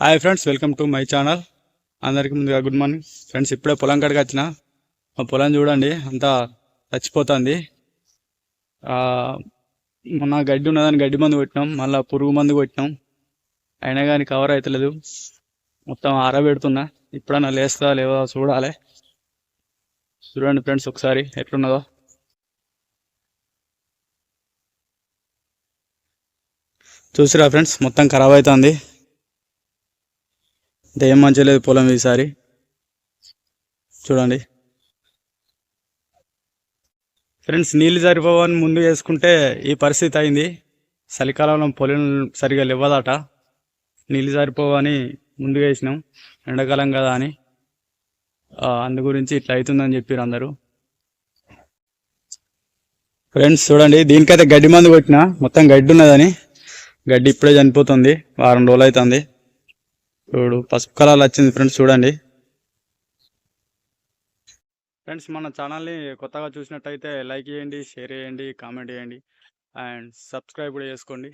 Hi friends welcome to my channel అందరికీ ముందుగా good morning friends ఇప్పుడే పొలం కాడికి వచ్చిన. మా పొలం చూడండి అంతా చచ్చిపోతుంది. మొన్న గడ్డి ఉన్నదాన్ని గడ్డి మందు కొట్టినాం మళ్ళీ పురుగు మందు కొట్టినాం. అయినా కానీ కవర్ అవుతలేదు మొత్తం ఆరబెడుతున్నా ఇప్పుడన్నా లేస్తా లేవో చూడాలి. చూడండి ఫ్రెండ్స్ ఒకసారి ఎట్లున్నదో. చూసిరా ఫ్రెండ్స్ మొత్తం ఖరాబ్ అవుతుంది అంటే ఏం మంచిగా లేదు పొలం ఈసారి. చూడండి. ఫ్రెండ్స్ నీళ్ళు సరిపోవని ముందు వేసుకుంటే ఈ పరిస్థితి అయింది. చలికాలంలో పొలం సరిగా లేవదట. నీళ్ళు సరిపోవని ముందుగా వేసినాం ఎండాకాలం కదా అని. అందు గురించి ఇట్లా అవుతుందని చెప్పారు అందరూ. ఫ్రెండ్స్ చూడండి. దీనికైతే గడ్డి మందు కొట్టిన. మొత్తం గడ్డి ఉన్నదని. గడ్డి ఇప్పుడే చనిపోతుంది. వారం రోజులు అవుతుంది. చూడు పసుపు కలర్ వచ్చింది ఫ్రెండ్స్ చూడండి. ఫ్రెండ్స్ మన ఛానల్ని కొత్తగా చూసినట్టయితే లైక్ చేయండి షేర్ చేయండి కామెంట్ చేయండి అండ్ సబ్స్క్రైబ్ కూడా చేసుకోండి.